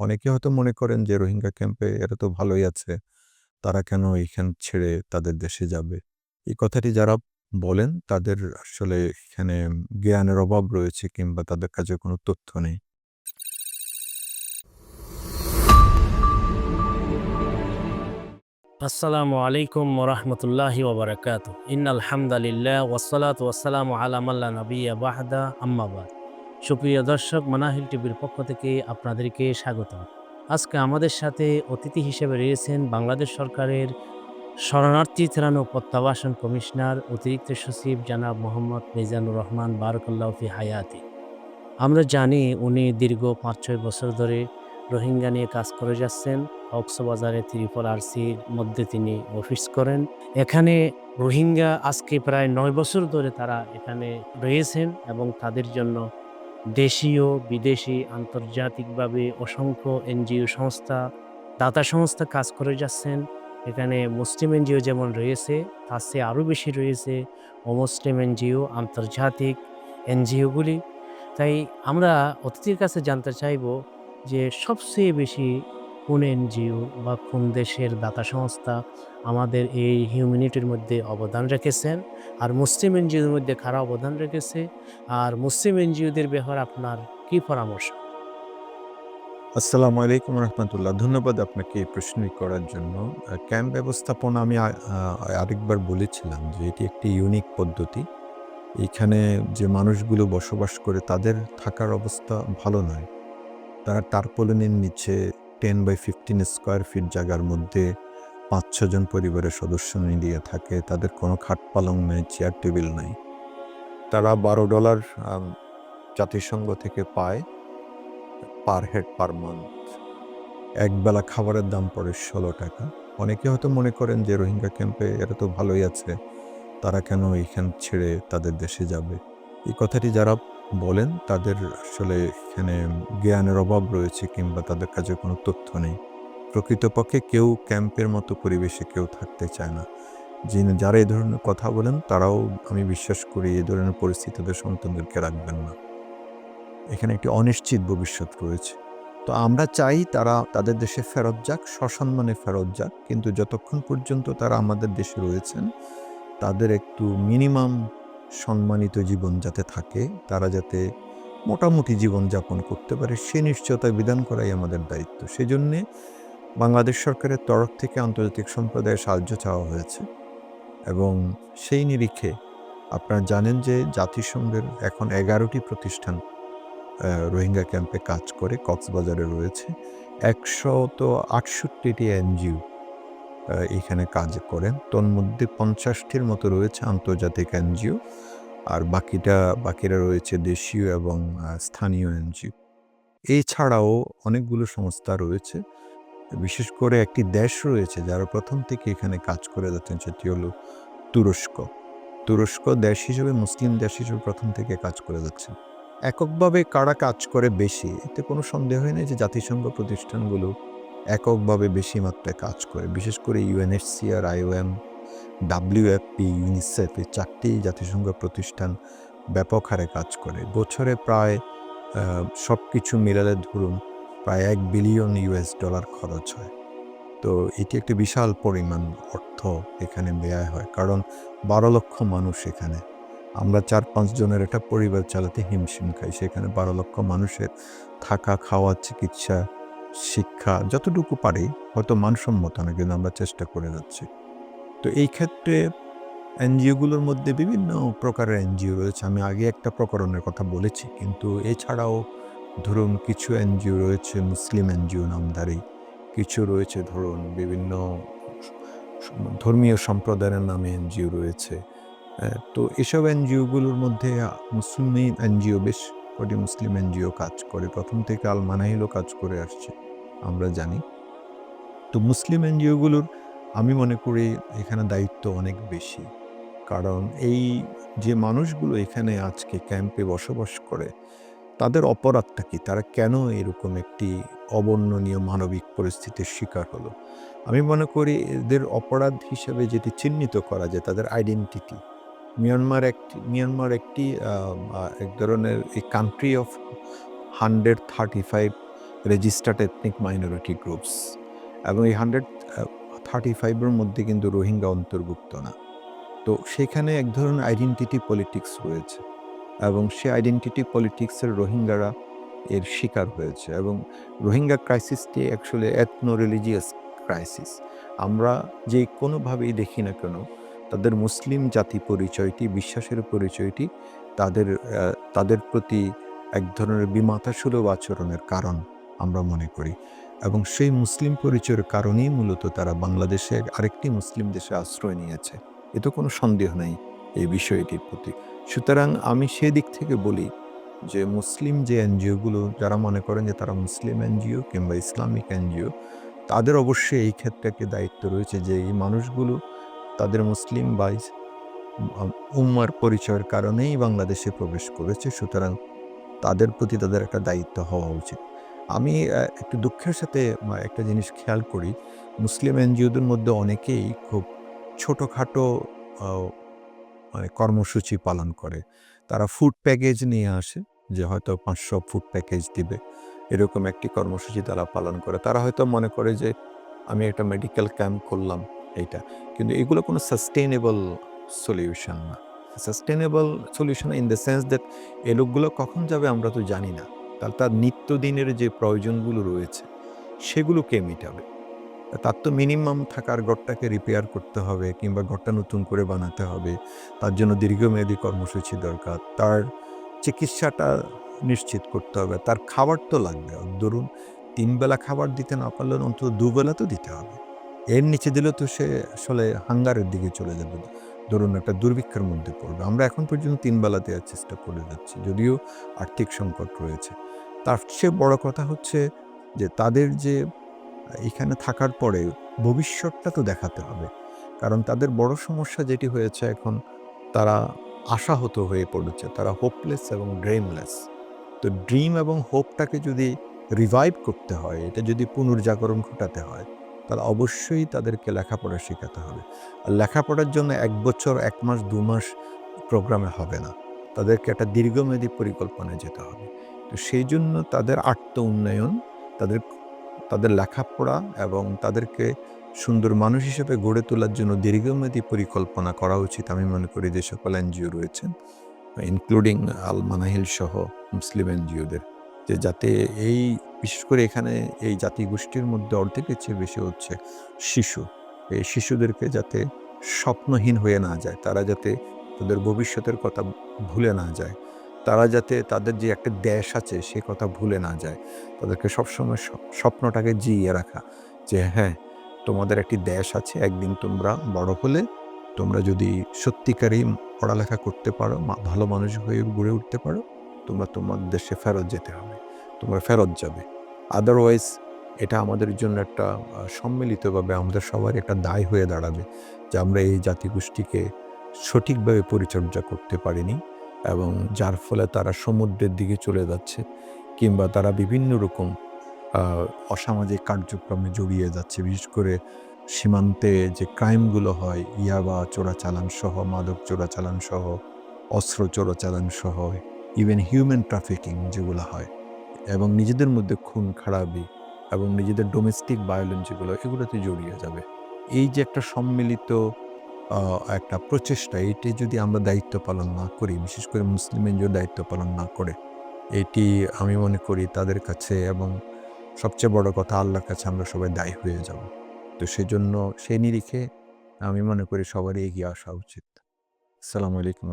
অনেকে হয়তো মনে করেন যে, রোহিঙ্গা ক্যাম্পে এরা তো ভালোই আছে। তারা কেন এইখান ছেড়ে তাদের দেশে যাবে? এই কথাটি যারা বলেন, তাদের আসলে এখানে জ্ঞানের অভাব রয়েছে কিংবা তাদের কাছে কোনো তথ্য নেই। আসসালামু আলাইকুম ওরহমতুল্লাহি ওবরাকাত ইন্নাল হামদালিল্লাহ ওয়াসালাত ওয়াসালামু আলা মাল্লা নবিয়া বাহাদা আম্মাবাদ সুপ্রিয় দর্শক, মানাহিল টিভির পক্ষ থেকে আপনাদেরকে স্বাগত আজকে আমাদের সাথে অতিথি হিসেবে রয়েছেন বাংলাদেশ সরকারের শরণার্থী ত্রাণ ও প্রত্যাবাসন কমিশনার, অতিরিক্ত সচিব জানাব মোহাম্মদ মিজানুর রহমান বারকুল্লাহ ফি হায়াতি। আমরা জানি উনি দীর্ঘ পাঁচ ছয় বছর ধরে রোহিঙ্গা নিয়ে কাজ করে যাচ্ছেন। কক্সবাজারে ত্রিপল আরসির মধ্যে তিনি অফিস করেন। এখানে রোহিঙ্গা আজকে প্রায় নয় বছর ধরে তারা এখানে রয়েছেন এবং তাদের জন্য দেশীয়, বিদেশি, আন্তর্জাতিকভাবে অসংখ্য এনজিও সংস্থা, দাতা সংস্থা কাজ করে যাচ্ছেন। এখানে মুসলিম এনজিও যেমন রয়েছে, তার চেয়ে আরও বেশি রয়েছে অমুসলিম এনজিও, আন্তর্জাতিক এনজিওগুলি। তাই আমরা অতিথির কাছে জানতে চাইব যে সবচেয়ে বেশি কোন এনজিও বা কোন দেশের দাতা সংস্থা আমাদের এই হিউম্যানিটির মধ্যে অবদান রেখেছেন? আর মুসলিম এনজিওর মধ্যে খারাপ অবদান রেখেছে? আর মুসলিম এনজিওদের ব্যবহার আপনার কি পরামর্শ? আসসালামু আলাইকুম রহমতুল্লাহ। ধন্যবাদ আপনাকে এই প্রশ্নই করার জন্য। ক্যাম্প ব্যবস্থাপনা আমি আরেকবার বলেছিলাম যে এটি একটি ইউনিক পদ্ধতি। এখানে যে মানুষগুলো বসবাস করে তাদের থাকার অবস্থা ভালো নয়। তারা টার্পোলিনের নিচে ten by fifteen square feet জায়গার মধ্যে পাঁচ ছজন পরিবারের সদস্য মিলিয়ে থাকে, তাদের কোনো খাট পালং নেই চেয়ার টেবিল নাই। তারা বারো ডলার জাতিসংঘ থেকে পায় পার হেড পার মান্থ একবেলা খাবারের দাম পড়ে ষোলো টাকা। অনেকে হয়তো মনে করেন যে রোহিঙ্গা ক্যাম্পে এরা তো ভালোই আছে, তারা কেন এইখান ছেড়ে তাদের দেশে যাবে? এই কথাটি যারা বলেন, তাদের আসলে এখানে জ্ঞানের অভাব রয়েছে কিংবা তাদের কাছে কোনো তথ্য নেই। প্রকৃতপক্ষে কেউ ক্যাম্পের মতো পরিবেশে কেউ থাকতে চায় না। যিনি, যারা এই ধরনের কথা বলেন, তারাও, আমি বিশ্বাস করি এই ধরনের পরিস্থিতি তাদের সন্তানদেরকে রাখবেন না। এখানে একটি অনিশ্চিত ভবিষ্যৎ রয়েছে। তো আমরা চাই তারা তাদের দেশে ফেরত যাক, সসম্মানে ফেরত যাক, কিন্তু যতক্ষণ পর্যন্ত তারা আমাদের দেশে রয়েছেন, তাদের একটু মিনিমাম সম্মানিত জীবন যাতে থাকে, তারা যাতে মোটামুটি জীবন যাপন করতে পারে, সে নিশ্চয়তা বিধান করাই আমাদের দায়িত্ব। সেজন্যে বাংলাদেশ সরকারের তরফ থেকে আন্তর্জাতিক সম্প্রদায়ের সাহায্য চাওয়া হয়েছে এবং সেই নিরিখে আপনারা জানেন যে জাতিসংঘের এখন এগারোটি প্রতিষ্ঠান রোহিঙ্গা ক্যাম্পে কাজ করে, কক্সবাজারে রয়েছে। একশো তো আটষট্টিটি এনজিও এখানে কাজ করেন। তন্মধ্যে পঞ্চাশটির মতো রয়েছে আন্তর্জাতিক এনজিও আর বাকিটা, বাকিরা রয়েছে দেশীয় এবং স্থানীয় এনজিও। এছাড়াও অনেকগুলো সংস্থা রয়েছে। বিশেষ করে একটি দেশ রয়েছে যারা প্রথম থেকে এখানে কাজ করে যাচ্ছেন, সেটি হলো তুরস্ক। তুরস্ক দেশ হিসেবে, মুসলিম দেশ হিসেবে প্রথম থেকে কাজ করে যাচ্ছে এককভাবে কারা কাজ করে বেশি, এতে কোনো সন্দেহই নেই যে জাতিসংঘ প্রতিষ্ঠানগুলো এককভাবে বেশি মাত্রায় কাজ করে। বিশেষ করে ইউএনএফসিআর আইওএম ডাব্লিউএফপি ইউনিসেফ এই চারটি জাতিসংঘ প্রতিষ্ঠান ব্যাপক হারে কাজ করে। বছরে প্রায় সব কিছু মিলালে ধরুন প্রায় এক বিলিয়ন ইউএস ডলার খরচ হয়। তো এটি একটি বিশাল পরিমাণ অর্থ এখানে ব্যয় হয়, কারণ বারো লক্ষ মানুষ এখানে। আমরা চার পাঁচ জনের একটা পরিবার চালাতে হিমশিম খাই, সেখানে বারো লক্ষ মানুষের থাকা, খাওয়া, চিকিৎসা শিক্ষা যতটুকু পারি, হয়তো মানসম্মত না কিন্তু আমরা চেষ্টা করে যাচ্ছি। তো এই ক্ষেত্রে এনজিওগুলোর মধ্যে বিভিন্ন প্রকারের এনজিও রয়েছে। আমি আগে একটা প্রকরণের কথা বলেছি, কিন্তু এছাড়াও ধরুন কিছু এনজিও রয়েছে, মুসলিম এনজিও নামধারী। কিছু রয়েছে ধরুন বিভিন্ন ধর্মীয় সম্প্রদায়ের নামে এনজিও রয়েছে। তো এসব এনজিওগুলোর মধ্যে মুসলিম এনজিও, বেশ কটি মুসলিম এনজিও কাজ করে। প্রথম থেকে আল মানাহিলও কাজ করে আসছে। আমরা জানি। তো মুসলিম এনজিওগুলোর আমি মনে করি এখানে দায়িত্ব অনেক বেশি। কারণ এই যে মানুষগুলো এখানে আজকে ক্যাম্পে বসবাস করে, তাদের অপরাধটা কি? তারা কেন এরকম একটি অবর্ণনীয় মানবিক পরিস্থিতির শিকার হলো? আমি মনে করি এদের অপরাধ হিসেবে যেটি চিহ্নিত করা যায় তাদের আইডেন্টিটি মিয়ানমার একটি মিয়ানমার একটি এক ধরনের, এই country of hundred thirty five registered ethnic minority groups এবং এই হান্ড্রেড থার্টি ফাইভের মধ্যে কিন্তু রোহিঙ্গা অন্তর্ভুক্ত না। তো সেখানে এক ধরনের আইডেন্টিটি পলিটিক্স রয়েছে। এবং সে আইডেন্টিটি পলিটিক্সের রোহিঙ্গারা এর শিকার হয়েছে। এবং রোহিঙ্গা ক্রাইসিসটি অ্যাকচুয়ালি এথনো রিলিজিয়াস ক্রাইসিস আমরা যে কোনোভাবেই দেখি না কেন, তাদের মুসলিম জাতি পরিচয়টি, বিশ্বাসের পরিচয়টি তাদের তাদের প্রতি এক ধরনের বিমাতাসুলভ আচরণের কারণ। আমরা মনে করি। এবং সেই মুসলিম পরিচয়ের কারণেই মূলত তারা বাংলাদেশের আরেকটি মুসলিম দেশে আশ্রয় নিয়েছে। এ তো কোনো সন্দেহ নেই এই বিষয়টির প্রতি। সুতরাং আমি সেদিক থেকে বলি যে মুসলিম যে এনজিওগুলো, যারা মনে করেন যে তারা মুসলিম এনজিও কিংবা ইসলামিক এনজিও, তাদের অবশ্যই এই ক্ষেত্রে দায়িত্ব রয়েছে যে এই মানুষগুলো তাদের মুসলিম বা উম্মার পরিচয়ের কারণেই বাংলাদেশে প্রবেশ করেছে। সুতরাং তাদের প্রতি তাদের একটা দায়িত্ব হওয়া উচিত। আমি একটু দুঃখের সাথে একটা জিনিস খেয়াল করি। মুসলিম এনজিওদের মধ্যে অনেকেই খুব ছোটোখাটো মানে কর্মসূচি পালন করে। তারা ফুড প্যাকেজ নিয়ে আসে, যে হয়তো পাঁচশো ফুড প্যাকেজ দিবে। এরকম একটি কর্মসূচি তারা পালন করে। তারা হয়তো মনে করে যে, আমি একটা মেডিকেল ক্যাম্প করলাম এইটা। কিন্তু এগুলো কোনো সাস্টেনেবল সলিউশন না। Sustainable solution in the sense that এই লোকগুলো কখন যাবে আমরা তো জানি না। তার তার নিত্যদিনের যে প্রয়োজনগুলো রয়েছে সেগুলো কে মেটাবে। তার তো মিনিমাম থাকার ঘরটাকে রিপেয়ার করতে হবে কিংবা ঘরটা নতুন করে বানাতে হবে। তার জন্য দীর্ঘমেয়াদী কর্মসূচি দরকার। তার চিকিৎসাটা নিশ্চিত করতে হবে। তার খাবার তো লাগবে। ধরুন, তিনবেলা খাবার দিতে না পারলে অন্তত দুবেলা তো দিতে হবে। এর নিচে দিলে তো সে আসলে হাঙ্গারের দিকে চলে যাবে। ধরুন একটা দুর্ভিক্ষের মধ্যে পড়বে। আমরা এখন পর্যন্ত তিন বেলা দেওয়ার চেষ্টা করে যাচ্ছি, যদিও আর্থিক সংকট রয়েছে। তার চেয়ে বড় কথা হচ্ছে যে তাদের যে, এখানে থাকার পরে ভবিষ্যৎটা তো দেখাতে হবে। কারণ তাদের বড় সমস্যা যেটি হয়েছে এখন, তারা আশাহত হয়ে পড়েছে, তারা হোপলেস এবং ড্রিমলেস তো ড্রিম এবং হোপটাকে যদি রিভাইভ করতে হয়, এটা যদি পুনর্জাগরণ ঘটাতে হয় তাহলে অবশ্যই তাদেরকে লেখাপড়া শেখাতে হবে। আর লেখাপড়ার জন্য এক বছর, এক মাস, দু মাস প্রোগ্রামে হবে না। তাদেরকে একটা দীর্ঘমেয়াদী পরিকল্পনায় যেতে হবে। তো সেই জন্য তাদের আত্ম উন্নয়ন, তাদের তাদের লেখাপড়া এবং তাদেরকে সুন্দর মানুষ হিসেবে গড়ে তোলার জন্য দীর্ঘমেয়াদী পরিকল্পনা করা উচিত আমি মনে করি যে সকল এনজিও রয়েছেন ইনক্লুডিং আল মানাহিল সহ মুসলিম এনজিওদের। যে যাতে এই, বিশেষ করে এখানে এই জাতিগোষ্ঠীর মধ্যে অর্ধেকের চেয়ে বেশি হচ্ছে শিশু। এই শিশুদেরকে যাতে স্বপ্নহীন হয়ে না যায়, তারা যাতে তাদের ভবিষ্যতের কথা ভুলে না যায়, তারা যাতে তাদের যে একটা দেশ আছে সে কথা ভুলে না যায়, তাদেরকে সবসময় স্বপ্নটাকে জিইয়ে রাখা। যে হ্যাঁ তোমাদের একটি দেশ আছে, একদিন তোমরা বড় হলে তোমরা যদি সত্যিকারই পড়ালেখা করতে পারো ভালো মানুষ হয়ে গড়ে উঠতে পারো, তোমরা তোমার দেশে ফেরত যেতে হবে। তোমরা ফেরত যাবে। আদারওয়াইজ এটা আমাদের জন্য একটা সম্মিলিতভাবে আমাদের সবার একটা দায় হয়ে দাঁড়াবে যে আমরা এই জাতিগোষ্ঠীকে সঠিকভাবে পরিচর্যা করতে পারিনি এবং যার ফলে তারা সমুদ্রের দিকে চলে যাচ্ছে কিংবা তারা বিভিন্ন রকম অসামাজিক কার্যক্রমে জড়িয়ে যাচ্ছে। বিশেষ করে সীমান্তে যে ক্রাইমগুলো হয়, ইয়াবা চোরাচালান সহ, মাদক চোরাচালান সহ, অস্ত্র চোরাচালান সহ ইভেন হিউম্যান ট্রাফিকিং যেগুলো হয় এবং নিজেদের মধ্যে খুন, খারাপি এবং নিজেদের ডোমেস্টিক ভায়োলেন্স যেগুলো এগুলোতে জড়িয়ে যাবে। এই যে একটা সম্মিলিত একটা প্রচেষ্টা, এটি যদি আমরা দায়িত্ব পালন না করি, বিশেষ করে মুসলিম এনজিও দায়িত্ব পালন না করে, এটি আমি মনে করি তাদের কাছে এবং সবচেয়ে বড় কথা, আল্লাহর কাছে আমরা সবাই দায়ী হয়ে যাব। তো সেজন্য সেই নিরিখে আমি মনে করি সবারই এগিয়ে আসা উচিত। আসসালামু আলাইকুম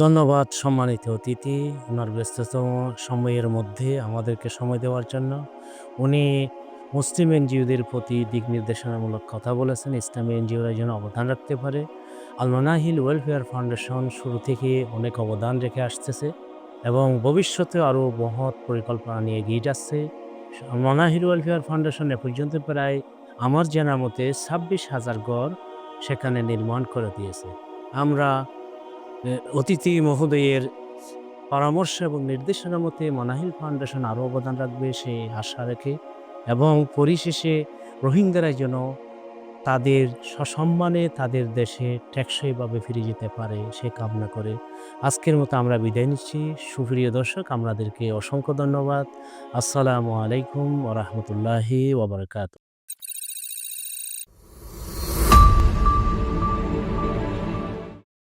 ধন্যবাদ সম্মানিত অতিথি, ওনার ব্যস্ততম সময়ের মধ্যে আমাদেরকে সময় দেওয়ার জন্য। উনি মুসলিম এনজিওদের প্রতি দিক নির্দেশনামূলক কথা বলেছেন, ইসলামী এনজিওরা যেন অবদান রাখতে পারে। আলমানাহিল ওয়েলফেয়ার ফাউন্ডেশন শুরু থেকে অনেক অবদান রেখে আসতেছে এবং ভবিষ্যতে আরও মহৎ পরিকল্পনা নিয়ে এগিয়ে যাচ্ছে। আলমানাহিল ওয়েলফেয়ার ফাউন্ডেশন এ পর্যন্ত প্রায় আমার জানা মতে ছাব্বিশ হাজার ঘর সেখানে নির্মাণ করে দিয়েছে। আমরা অতিথি মহোদয়ের পরামর্শ এবং নির্দেশনা মতে মানাহিল ফাউন্ডেশন আরও অবদান রাখবে সেই আশা রেখে এবং পরিশেষে রোহিঙ্গারা যেন তাদের সসম্মানে তাদের দেশে টেকসইভাবে ফিরে যেতে পারে সে কামনা করে। আজকের মতো আমরা বিদায় নিচ্ছি। সুপ্রিয় দর্শক, আমাদেরকে অসংখ্য ধন্যবাদ। আসসালামু আলাইকুম ওরহমতুল্লাহি ওবরকাত